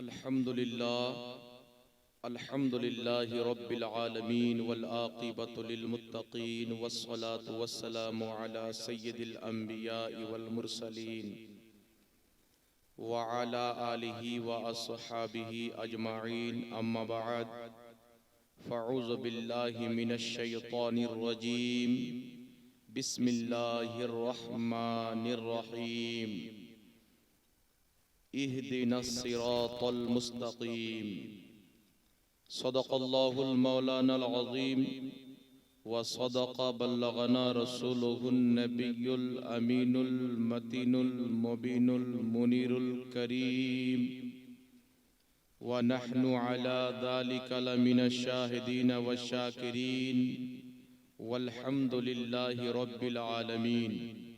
الحمد لله الحمد لله رب العالمين والآقبة للمتقين والصلاة والسلام على سيد الأنبياء والمرسلين وعلى آله وأصحابه أجمعين أما بعد فأعوذ بالله من الشيطان الرجيم بسم الله الرحمن الرحيم اهدنا الصراط المستقيم. صدق الله المولانا العظيم وصدق بلغنا رسوله النبي الأمين المتين المبين المنير الكريم. ونحن على ذلك لمن الشاهدين والشاكرين. والحمد لله رب العالمين.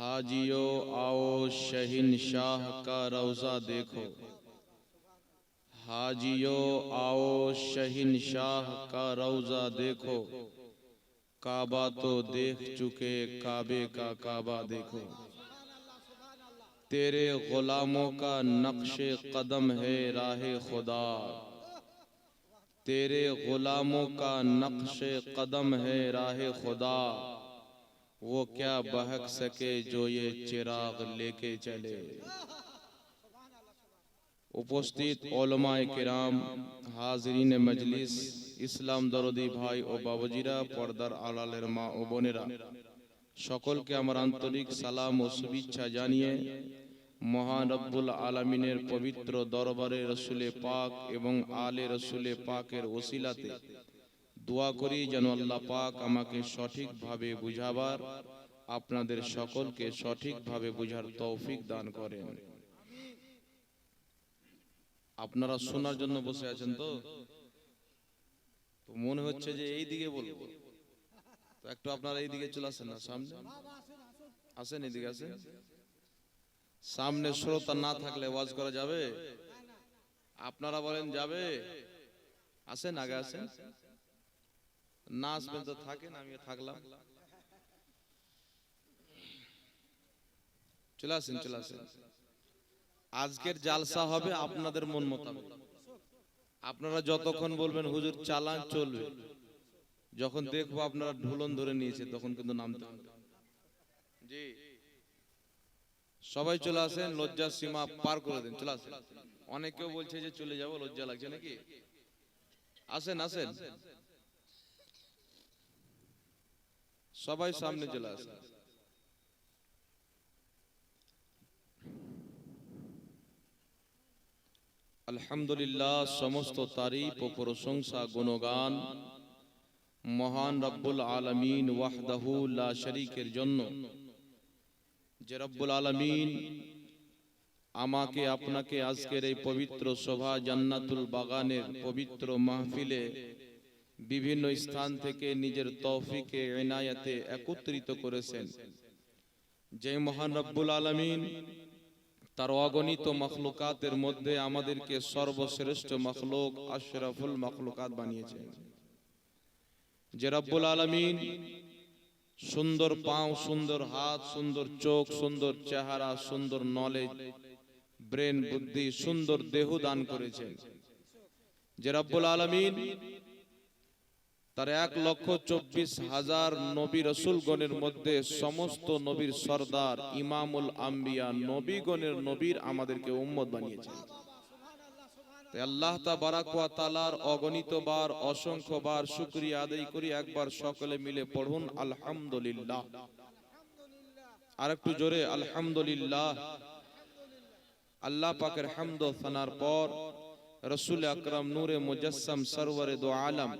حاجیو، آؤ شہن شاہ کا روزہ دیکھو۔ حاجیو، آؤ شہن شاہ کا روزہ دیکھو۔ کعبہ تو دیکھ چکے، کعبے کا کعبہ دیکھو۔ تیرے غلاموں کا نقش قدم ہے راہ خدا۔ تیرے غلاموں کا نقش قدم ہے راہ خدا۔ वो क्या बहक सके जो ये चिराग लेके चले উপস্থিত ওলমায় কিরাম হাজরিনে মজলিস ইসলাম দরদি ভাই ও বাবুজিরা পর্দার আড়ালের মা ও বোনেরা সকলকে আমার আন্তরিক সালাম ও শুভেচ্ছা জানিয়ে মহান রব্বুল আলমিনের পবিত্র দরবারে রসুলে পাক এবং আলে রসুলে পাকের ওসিলাতে দোয়া করি যেন আল্লাহ পাক আমাকে সঠিকভাবে বুঝাবার, আপনাদের সকলকে সঠিকভাবে বুঝার তৌফিক দান করেন। আপনারা শোনার জন্য বসে আছেন তো? মনে হচ্ছে যে এই দিকে বলব। তো একটু আপনারা এই দিকে চলে আসেন না, সামনে? আসেন এদিকে, আসেন। সামনে শ্রোতা না থাকলে ওয়াজ করা যাবে? আপনারা বলেন যাবে? আসেন, আগে আসেন। না আসবেন তো থাকেন আমি থাকলাম। চলে আসেন চলে আসেন। আজকের জালসা হবে আপনাদের মন মোতাবেক। আপনারা যতক্ষণ বলবেন হুজুর চালান চলবে। যখন দেখব আপনারা ঢুলন ধরে নিয়েছে তখন কিন্তু নামতে হবে। জি। সবাই চলে আসেন লজ্জার সীমা পার করে দেন চলে আসেন। অনেকেও বলছে যে চলে যাব লজ্জা লাগছে নাকি? আসেন আসেন। সবাই সামনে চলে আসেন আলহামদুলিল্লাহ, সমস্ত তারিফ ও প্রশংসা, গুণগান মহান রব্বুল আলমিন ওয়াহদাহু লা শরীকের জন্য। যে রব্বুল আলমিন আমাকে, আপনাকে আজকের এই পবিত্র শোভা জান্নাতুল বাগানের পবিত্র মাহফিলে বিভিন্ন স্থান থেকে নিজের তৌফিকে এনায়াতে একত্রিত করেছেন। যে মহান রব্বুল আলমিন তার অগণিত মখলুকাতের মধ্যে আমাদেরকে সর্বশ্রেষ্ঠ মখলুক, আশরাফুল মখলুকাত বানিয়েছেন। যে রব্বুল আলমিন সুন্দর পাও, সুন্দর হাত, সুন্দর চোখ, সুন্দর চেহারা, সুন্দর নলেজ ব্রেন বুদ্ধি, সুন্দর দেহ দান করেছেন। যে রব্বুল আলমিন তার এক লক্ষ চব্বিশ হাজার নবী রসুলগণের মধ্যে সমস্ত নবীর সর্দার ইমামুল আম্বিয়া নবীগণের নবীর আমাদেরকে উম্মত বানিয়েছেন। তাই আল্লাহ তালার অগণিত বার, অসংখ্য বার শুক্রিয়া আদায় করি। একবার সকলে মিলে পড়ুন, আলহামদুলিল্লাহ। আর একটু জোরে, আলহামদুলিল্লাহ। আল্লাহ পাকের হামদ সানার পর রসুল আকরম নূরে মুজাসম সরওয়ারে দো আলম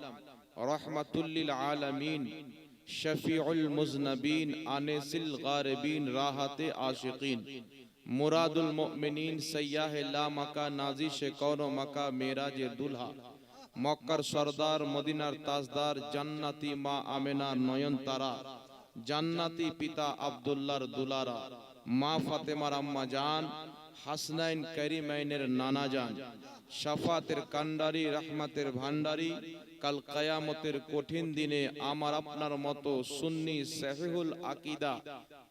রহমাতুল্লিল আলামিন, শফিউল মুজনবিন, আনিসিল গারিবিন, রাহাতে আশিকিন, মুরাদুল মুমিনিন সയ്যাহ লা মাকা নাজিশ কওন মাকা, মেরাজে দুলহা, মক্কার সরদার, মদিনার তাজদার, জান্নাতি মা আমেনার নয়ন তারা জান্নাতি পিতা আব্দুল্লাহর দুলারা, মা ফাতেমার আম্মা জান, হাসনাইন করিমাইনের নানা জান, শাফাতের কান্ডারি রহমাতের ভান্ডারি কাল কায়ামতের কঠিন দিনে আমার আপনার মতো সুন্নি সাহিহুল আকিদা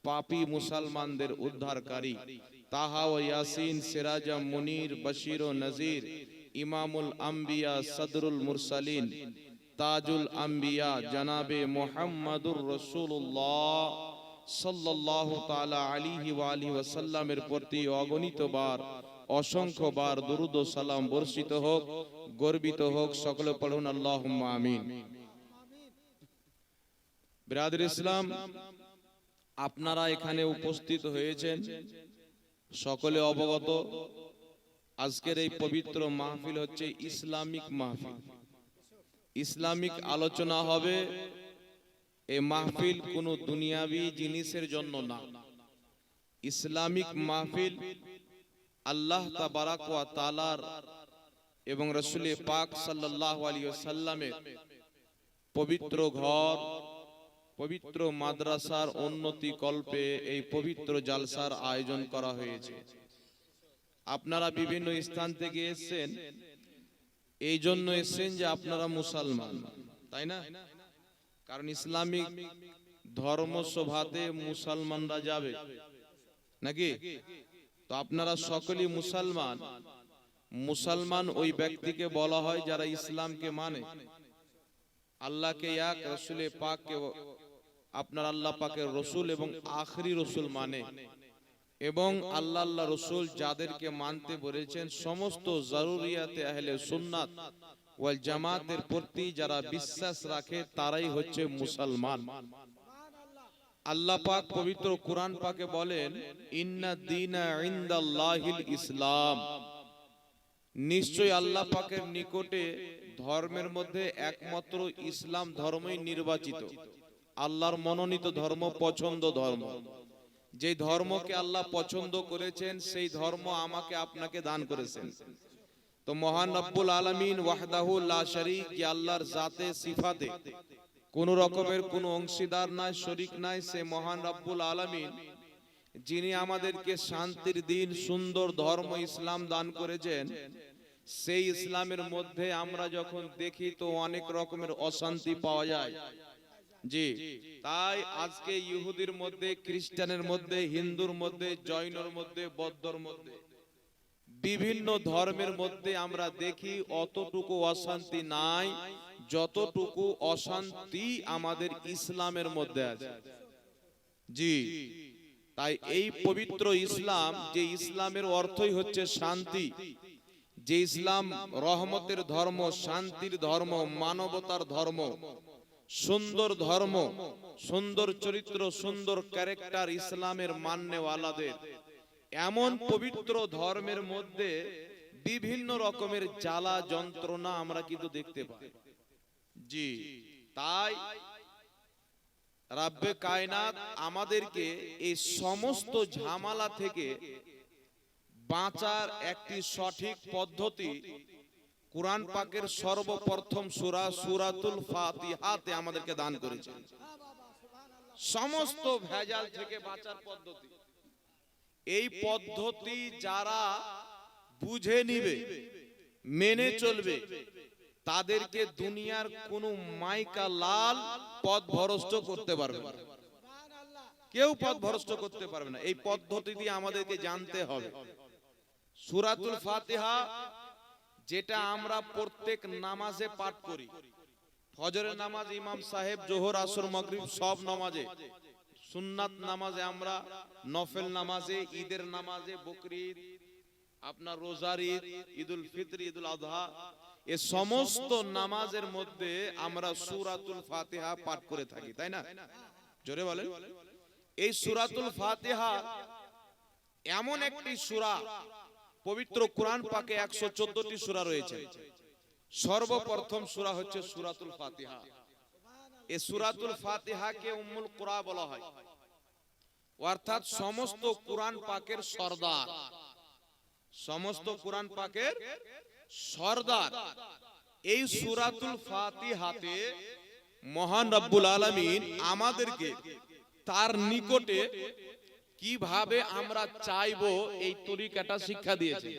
পাপি মুসলমানদের উদ্ধারকারী তাহা ও ইয়াসিন, সিরাজা, মুনির, বশির ও নজির, ইমামুল আম্বিয়া, সদরুল মুরসালিন, তাজুল আম্বিয়া, জনাবে মোহাম্মদুর রসুল্লাহ আলাইহি ওয়া আলিহি ওয়াসাল্লামের প্রতি অগণিত বার অসংখ্য বার দুরুদ ও সালাম বর্ষিত হোক, গর্বিত হোক, সকলে পড়ুন আল্লাহুম্মা আমিন। বিরাদর ইসলাম, আপনারা এখানে উপস্থিত হয়েছেন, সকলে অবগত, আজকের এই পবিত্র মাহফিল হচ্ছে ইসলামিক মাহফিল। ইসলামিক আলোচনা হবে এই মাহফিল কোনো দুনিয়াবি জিনিসের জন্য না। ইসলামিক মাহফিল আল্লাহ তাআলার এবং রসুল পাক সাল্লাল্লাহু আলাইহি ওয়াসাল্লামের পবিত্র ঘর, পবিত্র মাদ্রাসার উন্নতি কল্পে এই পবিত্র জালসার আয়োজন করা হয়েছে। আপনারা বিভিন্ন স্থান থেকে এসেছেন, এই জন্য এসেছেন যে আপনারা মুসলমান, তাই না? কারণ ইসলামিক ধর্ম সভাতে মুসলমানরা যাবে, নাকি? তো আপনারা সকলেই মুসলমান। মুসলমান ওই ব্যক্তিকে বলা হয় যারা ইসলামকে মানে। আল্লাহকে এক, রসুলে পাককে আপনার আল্লাহ পাকের রসুল এবং আখরি রসুল মানে। এবং আল্লাহ আল্লাহ রসুল যাদেরকে মানতে বলেছেন, সমস্ত জরুরিয়াতে আহলে সুন্নাত ওয়াল জামাতের প্রতি যারা বিশ্বাস রাখে, তারাই হচ্ছে মুসলমান। আল্লাহ পাক পবিত্র কোরআন পাকে বলেন, ইন্না দীনা ইনদাল্লাহিল ইসলাম। নিশ্চয় আল্লাহ পাকের নিকটে ধর্মের মধ্যে একমাত্র ইসলাম ধর্মই নির্বাচিত। আল্লাহর মনোনীত ধর্ম পছন্দ ধর্ম। যে ধর্মকে আল্লাহ পছন্দ করেছেন, সেই ধর্ম আমাকে আপনাকে দান করেছেন। তো মহান রব্বুল আলমিন ওয়াহদাহু লা শরীক কি আল্লাহর জাতে, সিফাতে কোন রকমের কোন অংশীদার নাই, শরিক নাই, সে মহান রব্বুল আলমিন, যিনি আমাদেরকে শান্তির দিন, সুন্দর ধর্ম, ইসলাম দান করেছেন, সেই ইসলামের মধ্যে আমরা যখন দেখি তো অনেক রকমের অশান্তি পাওয়া যায়। জি, তাই আজকে ইহুদির মধ্যে, খ্রিস্টানের মধ্যে, হিন্দুর মধ্যে, জৈনর মধ্যে, বৌদ্ধর মধ্যে, বিভিন্ন ধর্মের মধ্যে আমরা দেখি অতটুকু অশান্তি নাই যতটুকু অশান্তি আমাদের ইসলামের মধ্যে আছে। জি। তাই এই পবিত্র ইসলাম, যে ইসলামের অর্থই হচ্ছে শান্তি, যে ইসলাম রহমতের ধর্ম, শান্তির ধর্ম, মানবতার ধর্ম, সুন্দর ধর্ম, সুন্দর চরিত্র, সুন্দর ক্যারেক্টার ইসলামের মান্যওয়ালাদের, এমন পবিত্র ধর্মের মধ্যে বিভিন্ন রকমের জ্বালা যন্ত্রণা আমরা কিন্তু দেখতে পাই। জি, তাই রাব্বে কায়নাত আমাদেরকে এই সমস্ত ঝামেলা থেকে বাঁচার একটি সঠিক পদ্ধতি কোরআন পাকের সর্বপ্রথম সূরা সূরাতুল ফাতিহাতে আমাদেরকে দান করেছে। সমস্ত ভেজাল থেকে বাঁচার পদ্ধতি। এই পদ্ধতি যারা বুঝে নিবে, মেনে চলবে তাদেরকে দুনিয়ার কোন মাইকা লাল পথ ভরষ্ট করতে পারবে না। কেউ পথ ভরষ্ট করতে পারবে না। এই পদ্ধতি দিয়ে আমাদেরকে জানতে হবে। সুরাতুল ফাতিহা যেটা আমরা প্রত্যেক নামাজে পাঠ করি। ফজরের নামাজ ইমাম সাহেব জোহর আসর মাগরিব সব নামাজে। সুন্নাত নামাজে আমরা নফেল নামাজে ঈদের নামাজে বকরিদ আপনার রোজার ঈদ ঈদুল ফিতর ঈদুল আজহা এ সমস্ত নামাজের মধ্যে আমরা সুরাতুল ফাতিহা পাঠ করে থাকি, তাই না? জোরে বলেন। এই সুরাতুল ফাতিহা এমন একটি সূরা, পবিত্র কোরআন পাকে একশো 114টি সূরা রয়েছে। সর্বপ্রথম সূরা হচ্ছে সূরাতুল ফাতিহা। এই সূরাতুল ফাতিহাকে উম্মুল কুরআ বলা হয়। অর্থাৎ সমস্ত কোরআন পাকের সর্দার। সমস্ত কোরআন পাকের সর্দার। এই সূরাতুল ফাতিহাতে মহান রব্বুল আলামিন আমাদেরকে তার নিকটে কীভাবে আমরা চাইব এই তরিকাটা শিক্ষা দিয়েছে।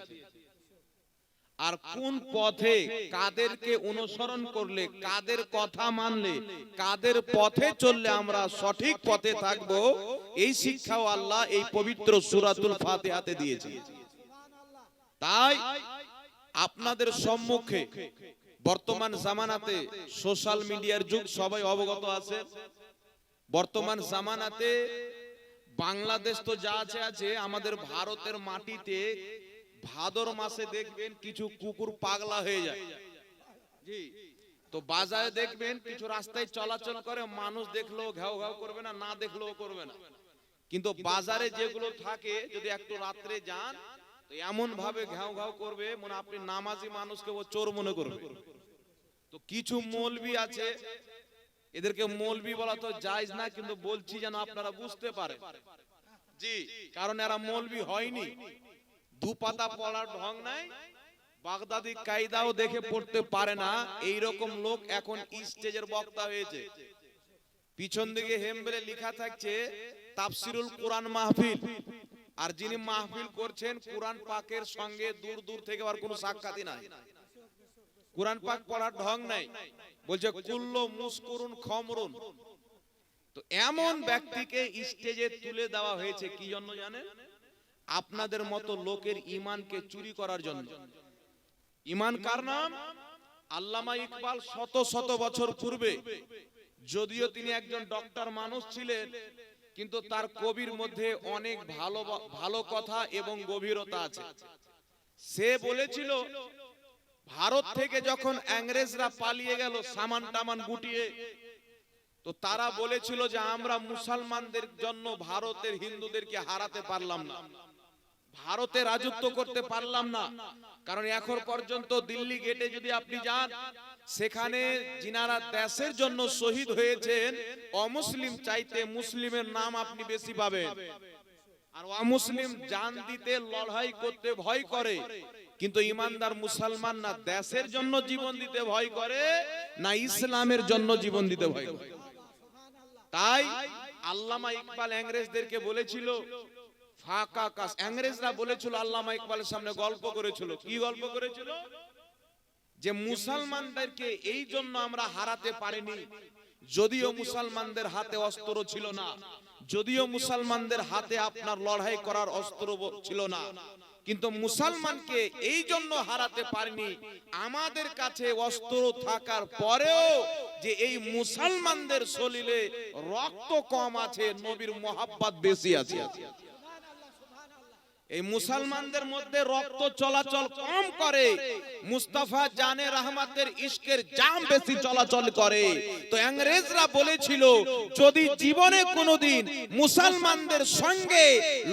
আর কোন পথে কাদেরকে অনুসরণ করলে কাদের কথা মানলে কাদের পথে চললে আমরা সঠিক পথে থাকব এই শিক্ষাও আল্লাহ এই পবিত্র সুরাতুল ফাতিহাতে দিয়েছে। তাই আপনাদের সম্মুখে বর্তমান জামানাতে সোশ্যাল মিডিয়ার যুগ সবাই অবগত আছে। বর্তমান জামানাতে বাংলাদেশ তো যা আছে আছে আমাদের ভারতের মাটিতে ভাদর মাসে দেখবেন কিছু কুকুর পাগলা হয়ে যায়। জি। তো বাজারে দেখবেন কিছু রাস্তায় চলাচল করে মানুষ দেখলেও ঘাও ঘাও করবে না না দেখলেও করবে না। কিন্তু বাজারে যেগুলো থাকে যদি একটু রাত্রে যান এমন ভাবে ঘাও ঘাও করবে মনে আপনি নামাজি মানুষকে ও চোর মনে করবে। তো কিছু মৌলবি আছে, এদেরকে মৌলবি বলা তো জায়জ না, কিন্তু বলছি যেন আপনারা বুঝতে পারে জি, কারণ এরা মৌলবি হয়নি। দু পাতা পড়ার ঢং নাই, বাগদাদি কায়দাও দেখে পড়তে পারে না। এই রকম লোক এখন স্টেজের বক্তা হয়েছে। পিছন দিকে হেমবেলে লেখা থাকছে, তাফসিরুল কোরআন মাহফিল। আর যিনি মাহফিল করছেন কোরআন পাকের সঙ্গে দূর দূর থেকে আর কোনো সাক্ষাৎই নাই। কোরআন পাক পড়ার ঢং নাই। বলছে কুল্লো মুস্কুরুন খমরুন। তো এমন ব্যক্তিকে স্টেজে তুলে দেওয়া হয়েছে কি জন্য জানেন? আপনাদের মতো লোকের ইমানকে চুরি করার জন্য। ইমান কার নাম? আল্লামা ইকবাল শত শত বছর পূর্বে। যদিও তিনি একজন ডক্টর মানুষ ছিলেন। কিন্তু তার কবির মধ্যে অনেক ভালো ভালো কথা এবং গভীরতা আছে। সে বলেছিল, ভারত থেকে যখন ইংরেজরা পালিয়ে গেল সামান টামান গুটিয়ে, তো তারা বলেছিল যে আমরা মুসলমানদের জন্য ভারতের হিন্দুদেরকে হারাতে পারলাম না। ভারতে রাজত্ব করতে পারলাম না। কারণ এখন পর্যন্ত দিল্লি গেটে যদি আপনি যান, সেখানে যিনারা দেশের জন্য শহীদ হয়েছেন, অমুসলিম চাইতে মুসলিমের নাম আপনি বেশি পাবেন। আর অমুসলিম জান দিতে, লড়াই করতে ভয় করে। কিন্তু ইমানদার মুসলমান না দেশের জন্য জীবন দিতে ভয় করে, না ইসলামের জন্য জীবন দিতে ভয় করে। তাই আল্লামা ইকবাল ইংরেজদেরকে বলেছিল ফাঁকা কাজ। ইংরেজরা বলেছিল, আল্লামা ইকবালের সামনে গল্প করেছিল। কি গল্প করেছিল? যে মুসলমানদেরকে এই জন্য আমরা হারাতে পারিনি, যদিও মুসলমানদের হাতে অস্ত্র ছিল না, যদিও মুসলমানদের হাতে আপনার লড়াই করার অস্ত্র ছিল না, কিন্তু মুসলমানকে এই জন্য হারাতে পারিনি, আমাদের কাছে অস্ত্র থাকার পরেও যে এই মুসলমানদের শরীরে রক্ত কম আছে, নবীর মোহাব্বত বেশি আছে। এই মুসলমানদের মধ্যে রক্ত চলাচল কম করে। মুস্তাফা জানে রহমাতের ইশকের জাম বেশি চলাচল করে। তো ইংরেজরা বলেছিল, যদি জীবনে কোনোদিন মুসলমানদের সঙ্গে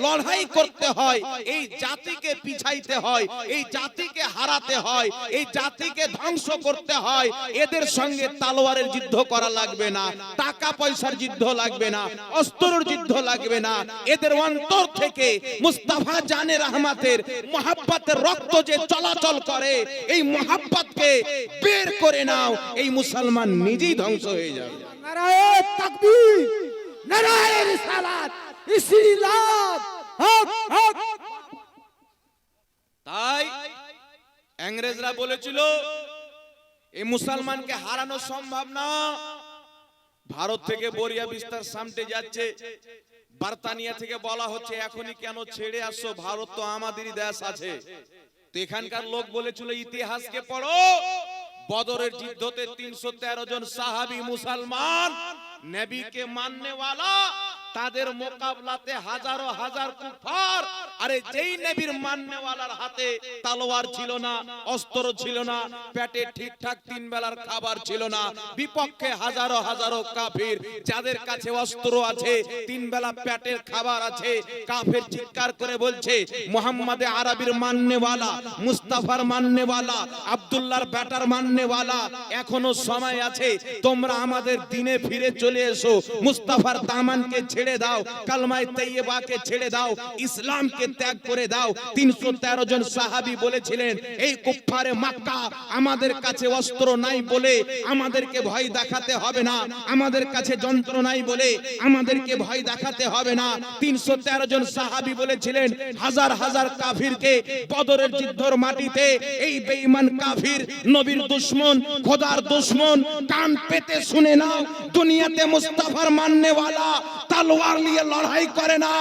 লড়াই করতে হয়, এই জাতিকে পিছাইতে হয়, এই জাতিকে হারাতে হয়, এই জাতিকে ধ্বংস করতে হয়, এদের সঙ্গে তালোয়ারের যুদ্ধ করা লাগবে না টাকা পয়সার যুদ্ধ লাগবে না, অস্ত্রের যুদ্ধ লাগবে না। এদের অন্তর থেকে মুস্তাফা জানে রহমাতের মোহাব্বতের রক্ত যে চলাচল করে এই মোহাব্বতকে বের করে নাও এই মুসলমান নিজেই ধ্বংস হয়ে যাবে। নারায়ে তাকবীর নারায়ে রিসালাত ইসলাম হক হক। তাই ইংরেজরা বলেছিল এই মুসলমানকে হারানো সম্ভব না। ভারত থেকে বরিয়া বিস্তার সামনে যাচ্ছে। বার্তানিয়া থেকে বলা হচ্ছে, এখনই কেন ছেড়ে আসছো? ভারত তো আমাদেরই দেশ আছে। তো এখানকার লোক বলেছিল, ইতিহাসকে পড়ো। বদরের যুদ্ধতে তিনশো তেরো জন সাহাবি মুসলমান, নবীকে মাননেওয়ালা তাদের মোকাবলাতে হাজারো হাজার কুফার। আরে যেই নবীর মাননেওয়ালার হাতে তালোয়ার ছিল না অস্ত্র ছিল না পেটে ঠিকঠাক তিন বেলার খাবার ছিল না বিপক্ষে হাজারো হাজারো কাফির যাদের কাছে অস্ত্র আছে তিন বেলা পেটের খাবার আছে কাফের চিৎকার করে বলছে মোহাম্মদে আরবির মাননেওয়ালা মুস্তাফার মাননেওয়ালা আব্দুল্লাহর ব্যাটার মাননেওয়ালা এখনও সময় আছে তোমরা আমাদের দিনে ফিরে চলে এসো মুস্তাফার দামানকে ছেড়ে ছেড়ে দাও, কালমায় তাইয়েবাকে ছেড়ে দাও, ইসলামকে ত্যাগ করে দাও। তিনশো তেরো জন সাহাবি বলেছিলেন, এই কুফারে মাক্কা আমাদের কাছে অস্ত্র নাই বলে আমাদেরকে ভয় দেখাতে হবে না। আমাদের কাছে যন্ত্র নাই বলে আমাদেরকে ভয় দেখাতে হবে না। তিনশো তেরো জন সাহাবি বলেছিলেন, হাজার হাজার কাফিরকে বদরের যুদ্ধর মাটিতে এই বেঈমান কাফির, নবীর দুশ্মন, খোদার দুশ্মন, কান পেতে শুনে নাও, দুনিয়াতে মুস্তাফার মাননেওয়ালা তলোয়ার নিয়ে লড়াই করে না।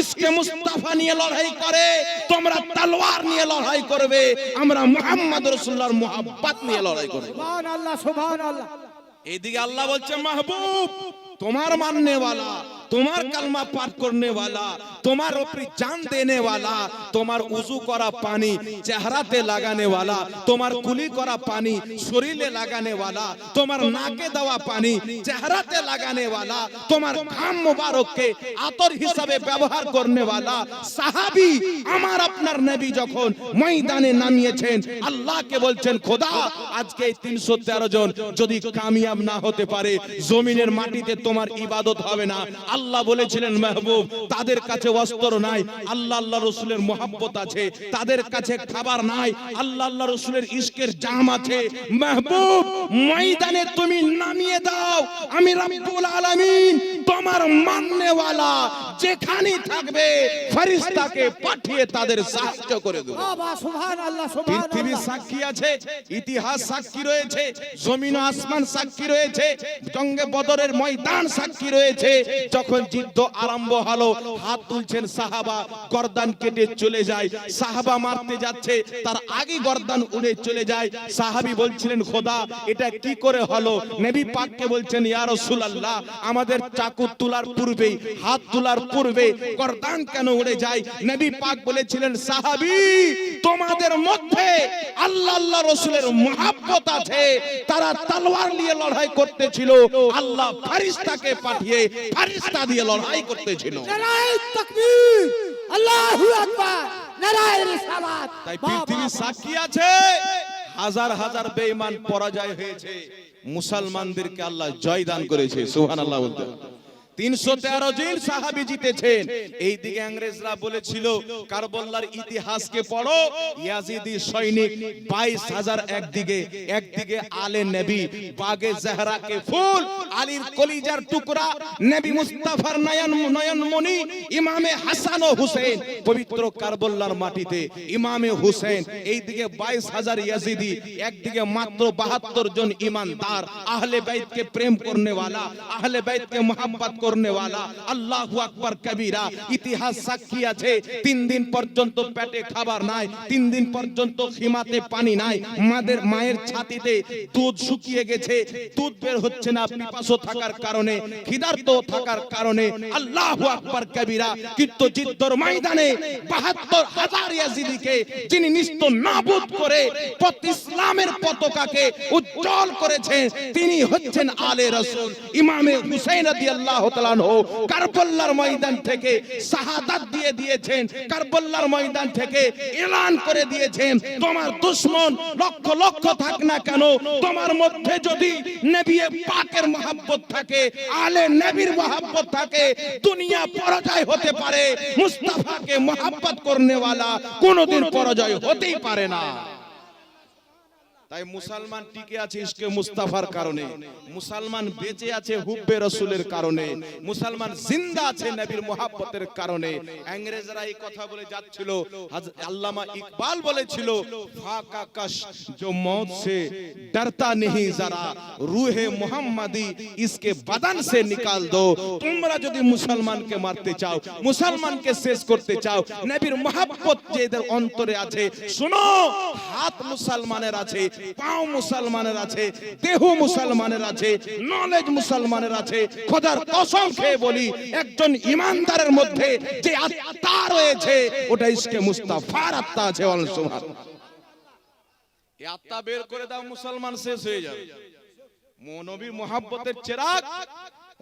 ইসকে মুস্তাফা নিয়ে লড়াই করে। তোমরা তালোয়ার নিয়ে লড়াই করবে। আমরা মোহাম্মদ রসুল্লার মুহাব্বত নিয়ে লড়াই করব। সুবহান আল্লাহ সুবহান আল্লাহ এইদিকে আল্লাহ বলছে মাহবুব তোমার মাননেওয়ালা वाला তোমার কালমা পাঠ করনে वाला তোমার উপরে জান দেনে वाला তোমার উজু করা পানি চেহারাতে লাগানে वाला তোমার কুলি করা পানি শরীরে লাগানে वाला তোমার নাকে দেওয়া পানি চেহারাতে লাগানে वाला তোমার ঘাম মোবারককে আতর হিসাবে ব্যবহার করনে वाला সাহাবী আমার আপনার নবী যখন ময়দানে নামিয়েছেন আল্লাহকে বলছেন খোদা আজকে এই তিনশো তেরো জন যদি কামিয়াব না হতে পারে জমিনের মাটিতে তোমার ইবাদত হবে না আল্লাহ বলেছিলেন মেহবুব তাদের কাছে অস্ত্র নাই আল্লাহ আল্লাহ রসুলের মোহাব্বত আছে তাদের কাছে খাবার নাই আল্লাহ আল্লাহ রসুলের ইশকের জাম আছে। মেহবুব ময়দানে তুমি নামিয়ে দাও আমি রব্বুল আলামিন তোমার মাননেওয়ালা যেখানে থাকবে ফেরেশতাকে পাঠিয়ে তাদের সাহায্য করে দেব। বাবা সুবহান আল্লাহ সুবহান পৃথিবী সাক্ষী আছে ইতিহাস সাক্ষী রয়েছে জমিন ও আসমান সাক্ষী রয়েছে জঙ্গে বদরের ময়দান সাক্ষী রয়েছে যখন যুদ্ধ আরম্ভ হলো, হাত তুলছেন সাহাবা, গর্দান কেটে চলে যায়। সাহাবা মারতে যাচ্ছে, তার আগে গর্দান উড়ে চলে যায়। সাহাবী বলছিলেন, খোদা, এটা কি করে হলো? নবী পাককে বলছেন, ইয়া রাসূলুল্লাহ, আমাদের চাকু তোলার পূর্বেই, হাত তোলার পূর্বে গর্দান কেন উড়ে যায়? নবী পাক বলেছিলেন, সাহাবী, তোমাদের মধ্যে আল্লাহ আল্লাহ রসুলের মহাব্বত আছে। তারা তলোয়ার নিয়ে লড়াই করতেছিল। আল্লাহ ফারিস্তাকে পাঠিয়ে ফারিস্তা দিয়ে লড়াই করতেছিল। তাই বাবা, পৃথিবী সাক্ষী আছে। হাজার হাজার বেঈমান পরাজয় হয়েছে। মুসলমানদেরকে আল্লাহ জয় দান করেছে সুবহানাল্লাহ বলতে তিনশো তেরো জন সাহাবি জিতেছেন। এইদিকে ইংরেজরা বলেছিল কারবল্লার ইতিহাসকে পড়ো ইয়াজিদি সৈনিক বাইশ হাজার একদিকে একদিকে আলে নবী বাগে জাহরাকে ফুল আলীর কলিজার টুকরা নবী মুস্তাফার নয়ন নয়নমণি ইমামে হাসান ও হুসেন পবিত্র কারবল্লার মাটিতে ইমামে হুসেন এইদিকে বাইশ হাজার ইয়াজিদি একদিকে মাত্র বাহাত্তর জন ইমানদার আহলে বাইতকে প্রেম করনে वाला আহলে বাইতকে মোহাম্মত করনে वाला আল্লাহু আকবার কবিরা। ইতিহাস সাক্ষী আছে। তিন দিন পর্যন্ত পেটে খাবার নাই। তিন দিন পর্যন্ত খিমাতে পানি নাই। মাদের, মায়ের ছাতিতে দুধ শুকিয়ে গেছে। দুধ বের হচ্ছে না পিপাসু থাকার কারণে খিদার্ত থাকার কারণে। আল্লাহু আকবার কবিরা। কিন্তু যুদ্ধর ময়দানে 72 হাজার ইয়াজিদিকে যিনি নিস্ত নাবুদ করে পত ইসলামের পতাকাকে উজ্জ্বল করেছেন, তিনি হচ্ছেন আলে রাসূল। ইমামে হুসাইন রাদিয়াল্লাহু কারবালার ময়দান থেকে শাহাদাত দিয়ে দিয়েছেন ময়দান থেকে এলান করে দিয়েছেন। তোমার দুশমন লক্ষ লক্ষ থাক না কেন, তোমার মধ্যে যদি নবী পাকের মহব্বত থাকে, আলে নবীর মহব্বত থাকে, দুনিয়া পরাজয় হতে পারে, মুস্তাফাকে মহব্বত করনে वाला কোনোদিন পরাজয় হতেই পারে না। তাই মুসলমান টিকে আছে ইসকে মুস্তাফার কারণে। মুসলমান বেঁচে আছে হুব্বে রসুলের কারণে। মুসলমান জিন্দা আছে নবীর মোহাব্বতের কারণে। ইংরেজরা এই কথা বলে যাচ্ছিল। আল্লামা ইকবাল বলেছিল ফাঁকা কাশ জো মৌত সে ডরতা নেহি যারা। রুহে মোহাম্মদি ইসকে বাদান সে নিকাল দো। তোমরা যদি মুসলমানকে মারতে চাও মুসলমানকে শেষ করতে চাও। নবীর মোহাব্বত যে এদের অন্তরে আছে শুনো হাত মুসলমানের আছে পাও মুসলমানের আছে, দেহ মুসলমানের আছে নলেজ মুসলমানের আছে। খোদার কসম খেয়ে বলি, একজন ইমানদারের মধ্যে যে আত্মা রয়েছে, ওটা ইসকে মুস্তাফার আত্মা আছে। এই আত্মা বের করে দাও, মুসলমান শেষ হয়ে যাবে। ম- নবীর মোহাব্বতের চেরাগ,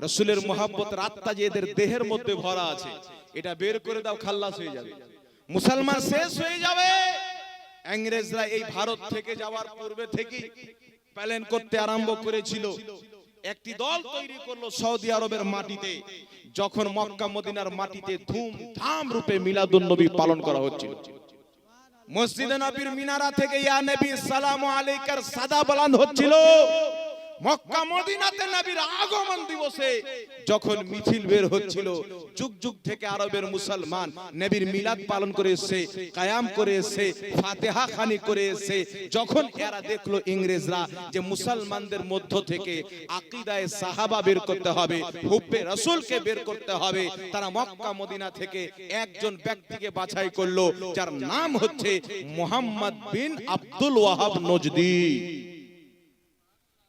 রসুলের মোহাব্বতের আত্মা যে এদের দেহের মধ্যে ভরা আছে, এটা বের করে দাও, খাল্লাস হয়ে যাবে। মুসলমান শেষ হয়ে যাবে। ইংরেজরা এই ভারত থেকে যাওয়ার পূর্বে থেকে প্ল্যান করতে আরম্ভ করেছিল। একটি দল তৈরি করল সৌদি আরবের মাটিতে, যখন মক্কা মদিনার মাটিতে ধুমধাম রূপে মিলাদুন নবী পালন করা হচ্ছিল। মসজিদে নবীর মিনারা থেকে ইয়া নবী সালামু আলাইকার সাদা বলান হচ্ছিল। মক্কা মদিনাতে নবীর আগমন দিবসে যখন মিছিল বের হচ্ছিল, যুগ যুগ থেকে আরবের মুসলমান নবীর মিলাদ পালন করে এসেছে, কায়াম করে এসেছে, ফাতেহা খানি করে এসেছে। যখন এরা দেখল ইংরেজরা যে মুসলমানদের মধ্য থেকে আকিদায়ে সাহাবা বের করতে হবে, হুব্বে রাসূলকে বের করতে হবে, তারা মক্কা মদিনা থেকে একজন ব্যক্তিকে বাছাই করল, যার নাম হচ্ছে মোহাম্মদ বিন আব্দুল ওয়াহাব নজদি।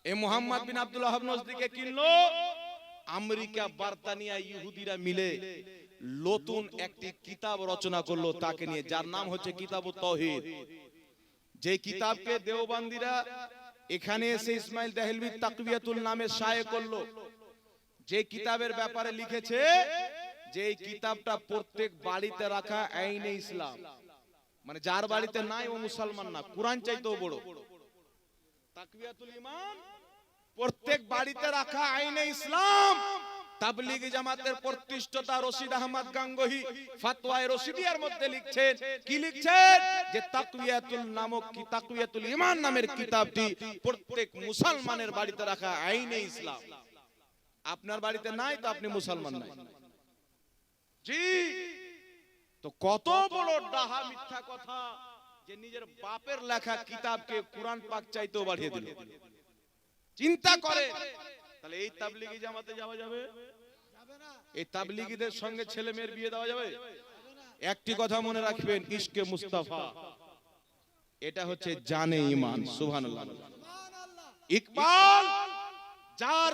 এই মোহাম্মদ বিন আব্দুল নজদিকে কিনলো। আমেরিকা, বার্তানিয়া, ইহুদিরা মিলে নতুন একটি কিতাব রচনা করল তাকে নিয়ে, যার নাম হচ্ছে কিতাব তহিদ যে কিতাবকে দেওবান্দিরা এখানে এসে ইসমাইল দেহলভি তাকবিয়াতুল নামে শায়ে করল, যে কিতাবের ব্যাপারে লিখেছে যে এই কিতাবটা প্রত্যেক বাড়িতে রাখা আইনে ইসলাম। মানে যার বাড়িতে নাই ও মুসলমান না, কোরআন চাইতেও বড়। তাকবিয়াতুল ইমান প্রত্যেক বাড়িতে রাখা আইনে ইসলাম। তাবলিগি জামাতের প্রতিষ্ঠাতা রশিদ আহমদ গাঙ্গোহী ফতোয়ায়ে রশিদিয়ার মধ্যে লিখছেন, কি লিখছেন? যে তাকবিয়াতুল নামক কি তাকবিয়াতুল ইমান নামের কিতাবটি প্রত্যেক মুসলমানের বাড়িতে রাখা আইনে ইসলাম। আপনার বাড়িতে নাই তো আপনি মুসলমান নাই। জি। তো কত বড় ডাহা মিথ্যা কথা যে নিজের বাপের লেখা কিতাবকে কোরআন পাক চাইতেও বাড়িয়ে দিল। চিন্তা করে। তাহলে এই তাবলিগি জামাতে যাওয়া যাবে? এই তাবলিগিদের সঙ্গে ছেলে মেয়ের বিয়ে দেওয়া যাবে? একটি কথা মনে রাখবেন ইশকে মুস্তাফা। এটা হচ্ছে জানে ইমান সুবহানাল্লাহ। ইকবাল যার